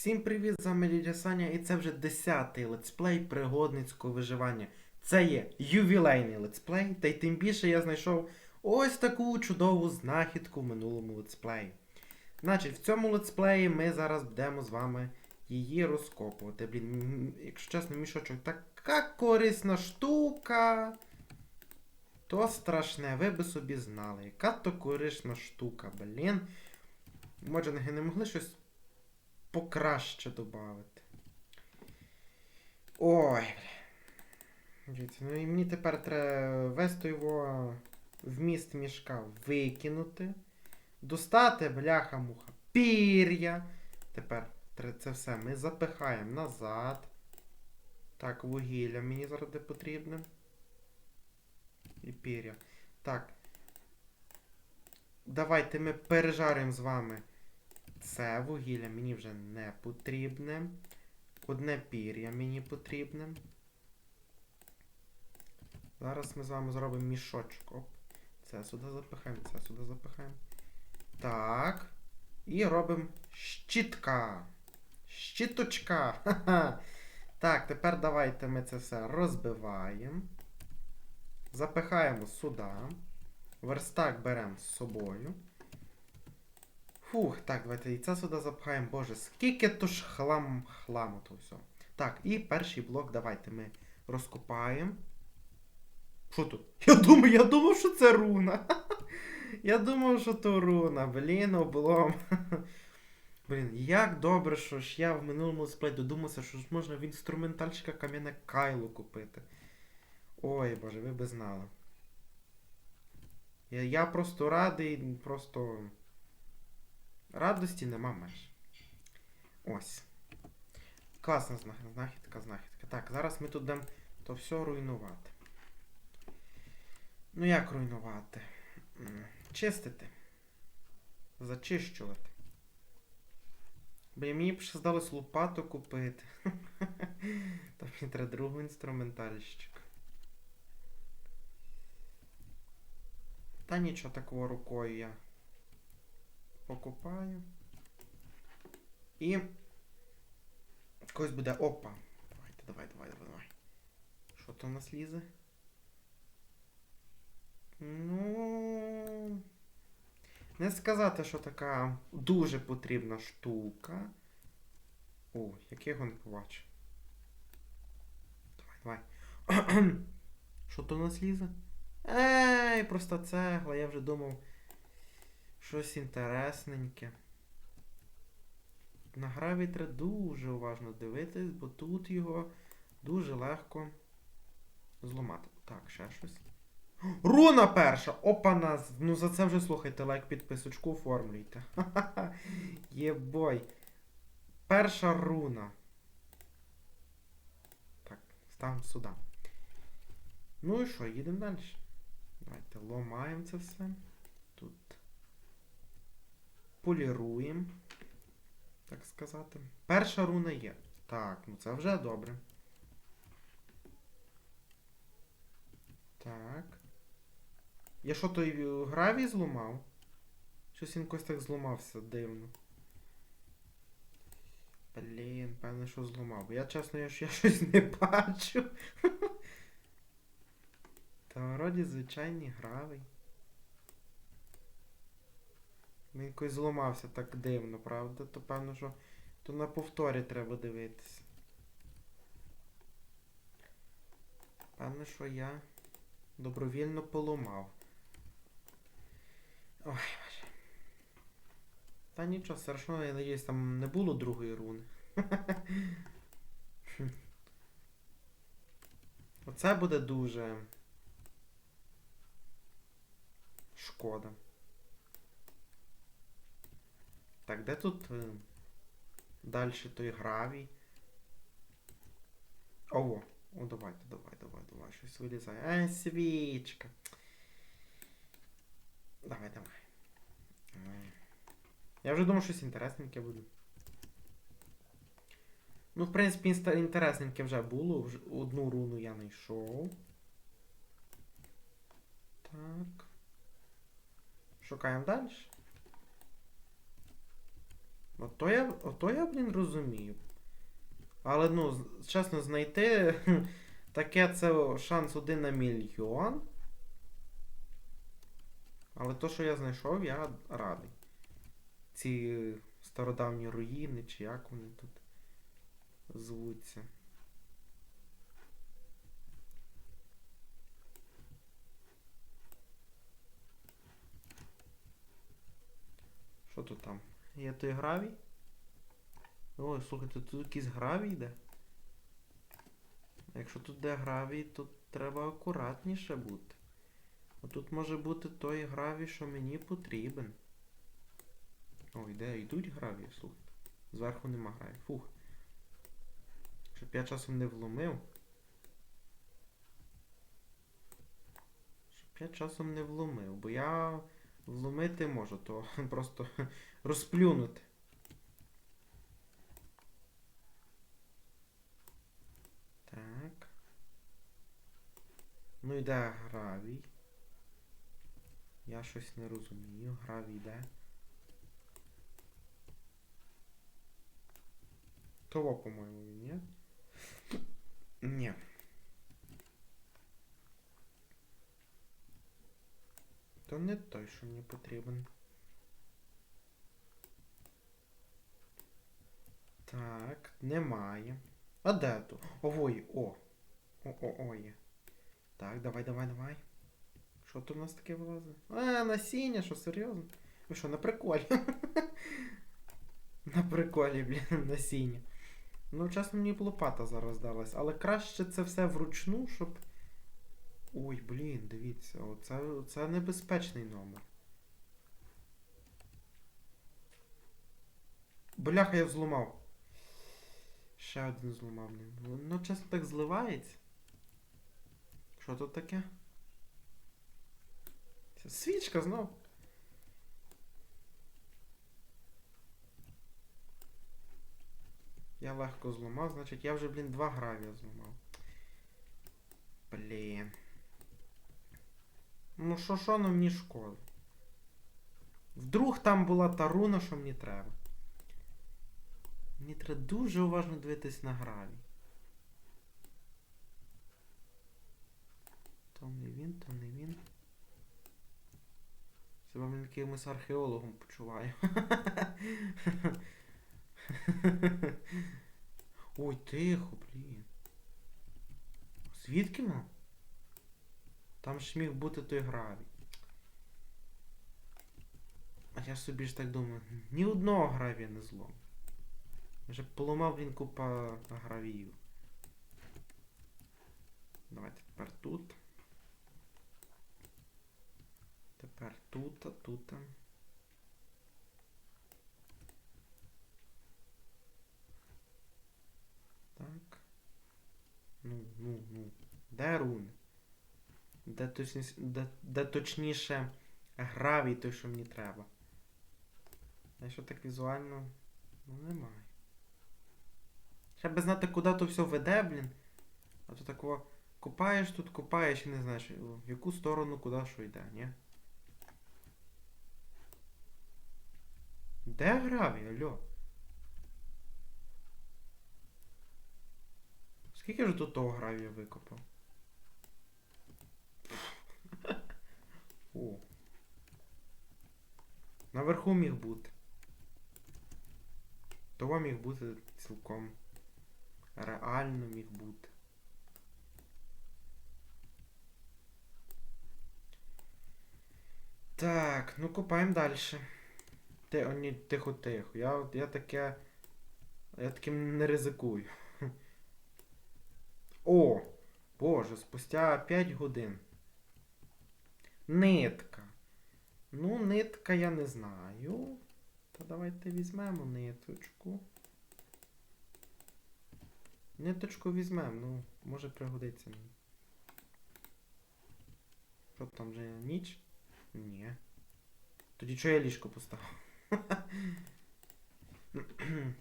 Всім привіт, з вами Дідя Саня, і це вже 10-й летсплей пригодницького виживання. Це є ювілейний летсплей, та й тим більше я знайшов ось таку чудову знахідку в минулому летсплеї. Значить, в цьому летсплеї ми зараз будемо з вами її розкопувати. Блін, якщо чесно, мішочок така корисна штука. То страшне, ви би собі знали. Яка то корисна штука, блін. Може, не могли щось покраще додати. Ой. Дивіться, ну і мені тепер треба вести його вміст мішка викинути. Достати, бляха-муха, пір'я. Тепер це все ми запихаємо назад. Так, вугілля мені зараз потрібне. І пір'я. Так. Давайте ми пережаримо з вами це вугілля мені вже не потрібне. Одне пір'я мені потрібне. Зараз ми з вами зробимо мішочок. Оп. Це сюди запихаємо, це сюди запихаємо. Так. І робимо щітка. Щіточка. Ха-ха. Так, тепер давайте ми це все розбиваємо. Запихаємо сюди. Верстак беремо з собою. Фух, так, давайте і це сюди запхаємо. Боже, скільки то ж хлам хламу то все. Так, і перший блок давайте ми розкопаємо. Що тут? Я думаю, я думав, що це руна. Я думав, що то руна. Блін, облом. Блін, як добре, що ж я в минулому сплей додумався, що ж можна в інструментальщика кам'яне кайло купити. Ой, боже, ви би знали. Я, я просто радий, просто. Радості нема меж. Ось. Класна знахідка, знахідка. Так, зараз ми тут будемо то все руйнувати. Ну як руйнувати? Чистити. Зачищувати. Бо мені б ще здалось лопату купити. Та мені треба другу інструментальщик. Та нічого такого рукою я покупаю. І. Когось буде. Опа. Давайте, давай, давай, давай, давай. Що то в нас лізе? Ну. Не сказати, що така дуже потрібна штука. О, який його не побачив. Давай, давай. Що то в нас лізе? Ей, просто цегла, я вже думав. Щось інтересненьке. На гравій треба дуже уважно дивитись, бо тут його дуже легко зламати. Так, ще щось. Руна перша! Опана! Ну за це вже слухайте, лайк, підписочку оформлюйте. Ха-ха-ха. Єбой. Перша руна. Так, ставимо сюди. Ну і що, їдемо далі. Давайте ломаємо це все. Тут поліруємо, так сказати. Перша руна є. Так, ну це вже добре. Так. Я що той гравій зламав? Щось він якось так зламався дивно. Блін, певно, що зламав. Я чесно, я, я щось не бачу. Та вроді звичайний гравий. Він якось зламався так дивно, правда? То певно, що то на повторі треба дивитися. Певно, що я добровільно поламав. Ой, боже. Та нічого страшного, я надіюсь, там не було другої руни. Оце буде дуже шкода. Так, де тут е, далі той гравій? О, о, давайте, давай, давай, давай, щось вилізає. Ай, свічка. Давай, давай. Ай. Я вже думав, щось інтересненьке буде. Ну, в принципі, інтересненьке вже було. Одну руну я знайшов. Так. Шукаємо далі. Ото я, ото я, блін, розумію. Але ну, чесно, знайти таке це шанс один на мільйон. Але то, що я знайшов, я радий. Ці стародавні руїни, чи як вони тут звуться. Що тут там? Є той гравій? Ой, слухайте, тут якийсь гравій йде. Якщо тут де гравій, то треба акуратніше бути. Отут може бути той гравій, що мені потрібен. Ой, де йдуть гравії, слухайте. Зверху нема гравій. Фух. Щоб я часом не вломив. Щоб я часом не вломив, бо я вломити можу, то просто розплюнути. Так. Ну йде гравій. Я щось не розумію. Гравій йде. Того, по-моєму, він, ні? Ні. То не той, що мені потрібен. Так, немає. А де то? Овой, о. О-о-о є. Так, давай, давай, давай. Що тут у нас таке вилазить? А, насіння, що серйозно? Ви що, на приколі? на приколі, блін, насіння. Ну, чесно, мені б лопата зараз далась, але краще це все вручну, щоб. Ой, блін, дивіться, оце, оце небезпечний номер. Бляха, я взломав. Ще один зламав. Воно чесно так зливається. Що тут таке? Свічка знов. Я легко зламав, значить я вже, блін, два гравія зламав. Блін. Ну що що на мені школи? Вдруг там була та руна, що мені треба. Мені треба дуже уважно дивитись на граві. То не він, то не він. Себе мені якимось археологом почуваю. Ой, тихо, блін. Звідки воно? Там ж міг бути той гравій. А я собі ж так думаю, ні одного гравія не злом. Вже поламав він купа гравію. Давайте тепер тут. Тепер тут, тут. Так. Ну, ну, ну. Де руни? Де, точніше, де, де точніше гравій той, що мені треба. Якщо так візуально, ну немає. Би знати, куди то все веде, блін. А то такого купаєш тут, купаєш і не знаєш, в яку сторону куди що йде, ні? Де гравій, алло? Скільки ж тут того гравія викопав? О. Наверху міг бути. Того міг бути цілком. Реально міг бути. Так, ну копаємо далі. Ти, о, ні, тихо, тихо. Я, я таке. Я таким не ризикую. О! Боже, спустя 5 годин. Нитка. Ну, нитка я не знаю. Та давайте візьмемо ниточку. Ниточку візьмемо, ну, може пригодиться мені. Що там вже ніч? Ні. Тоді чого я ліжко поставив?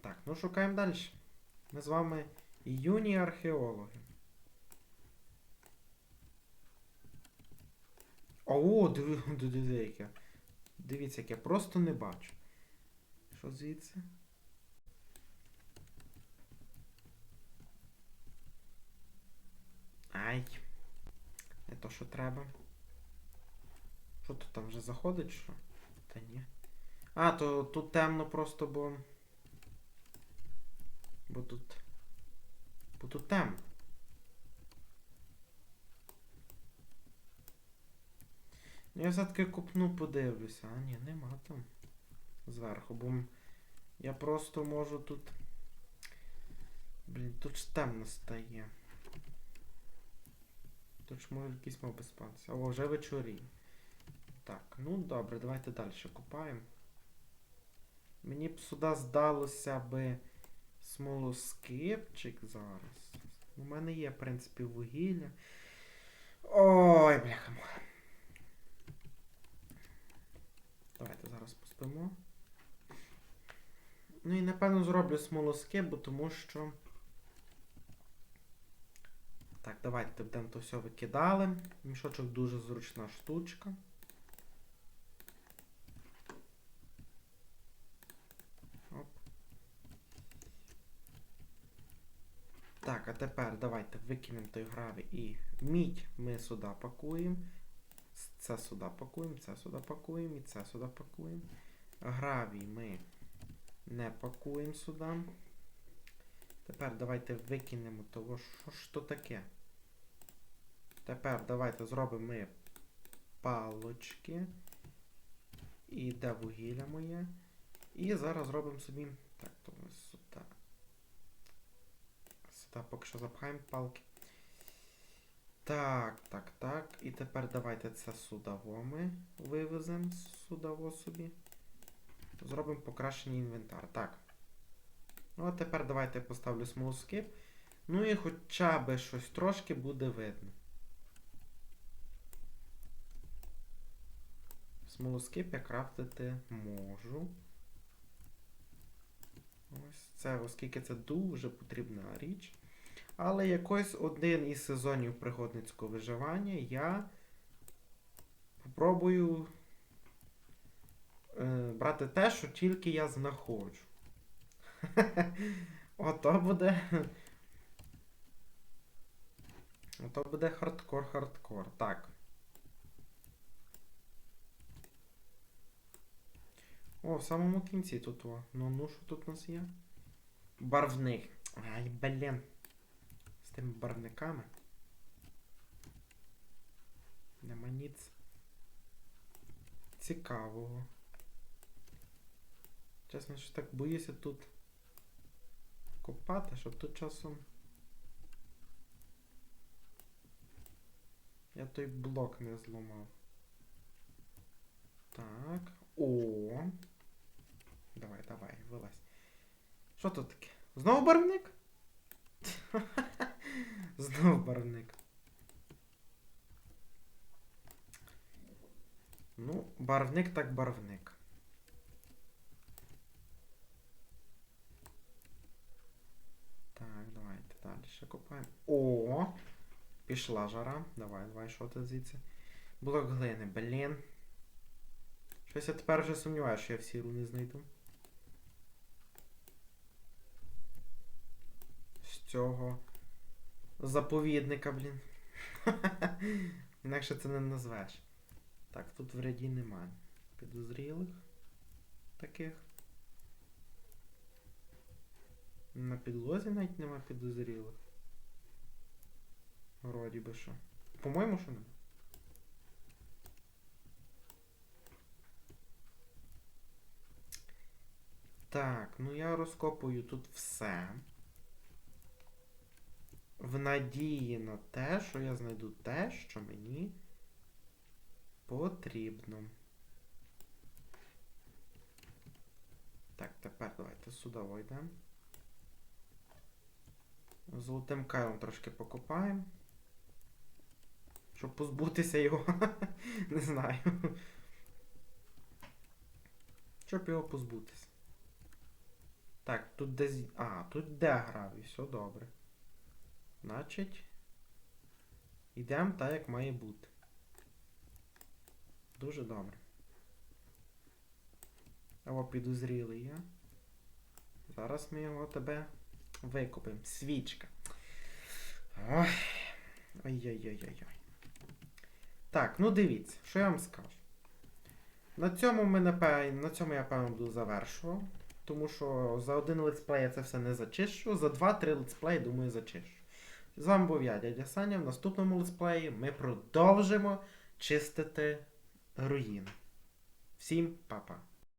так, ну шукаємо далі. Ми з вами юні археологи. О, диви, яке. Дивіться, як я просто не бачу. Що звідси? Ай. Не то що треба. Що тут там вже заходить, що? Та ні. А, то тут темно просто, бо... Бо тут... Бо тут темно. Я все-таки купну, подивлюся. А ні, нема там. Зверху, бо я просто можу тут. Блін, тут ж темно стає. Тут ж може якийсь мав би спатися. О, вже вечоріє. Так, ну добре, давайте далі купаємо. Мені б сюди здалося би смолоскипчик зараз. У мене є, в принципі, вугілля. Ой, бляха. Давайте поспимо. Ну і напевно зроблю смолоскип, бо тому що. Так, давайте будемо то все викидали. Мішочок дуже зручна штучка. Оп. Так, а тепер давайте викинемо той гравій і мідь ми сюди пакуємо. Це сюди пакуємо, це сюди пакуємо і це сюди пакуємо. Гравій ми не пакуємо сюди. Тепер давайте викинемо того, що ж то таке. Тепер давайте зробимо ми палочки. І де вугілля моє. І зараз зробимо собі. Так, то ми сюди. Сюди поки що запхаємо палки. Так, так, так. І тепер давайте це судаво ми вивеземо судаво собі. Зробимо покращений інвентар. Так. Ну, а тепер давайте я поставлю смолоскип. Ну і хоча б щось трошки буде видно. Смолоскип я крафтити можу. Ось це, оскільки це дуже потрібна річ. Але якось один із сезонів пригодницького виживання я попробую брати те, що тільки я знаходжу. Ото буде. Ото буде хардкор-хардкор. Так. О, в самому кінці тут о. Ну ну що тут у нас є? Барвник. Ай, блін. З тими барвниками. Нема ніц. Цікавого. Чесно, що так боюся тут копати, щоб тут часом. Я той блок не зламав. Так. О. Давай, давай, вилазь. Що тут таке? Знову барвник? Знову барвник. Ну, барвник так барвник. Так, давайте далі ще копаємо. О! Пішла жара. Давай, давай, що ти звідси? Блок глини, блін. Щось я тепер вже сумніваюся, що я всі руни знайду. З цього заповідника, блін. Інакше це не назвеш. Так, тут в ряді немає підозрілих таких. На підлозі навіть нема підозрілих. Вроді би що. По-моєму, що нема. Так, ну я розкопую тут все. В надії на те, що я знайду те, що мені потрібно. Так, тепер давайте сюди вийдемо. Золотим кайлом трошки покопаємо. Щоб позбутися його. Не знаю. Щоб його позбутися. Так, тут десь. А, тут де гравій, все добре. Значить. Йдемо так, як має бути. Дуже добре. О, підозрілий я. Зараз ми його тебе викупимо. Свічка. Ой. Ой-ой-ой-ой-ой. Так, ну дивіться, що я вам скажу. На цьому ми напевно, на цьому я певно буду завершував. Тому що за один летсплей я це все не зачищу, за 2-3 летсплеї, думаю, зачищу. З вами був я, дядя Саня. В наступному летсплеї ми продовжимо чистити руїни. Всім па-па.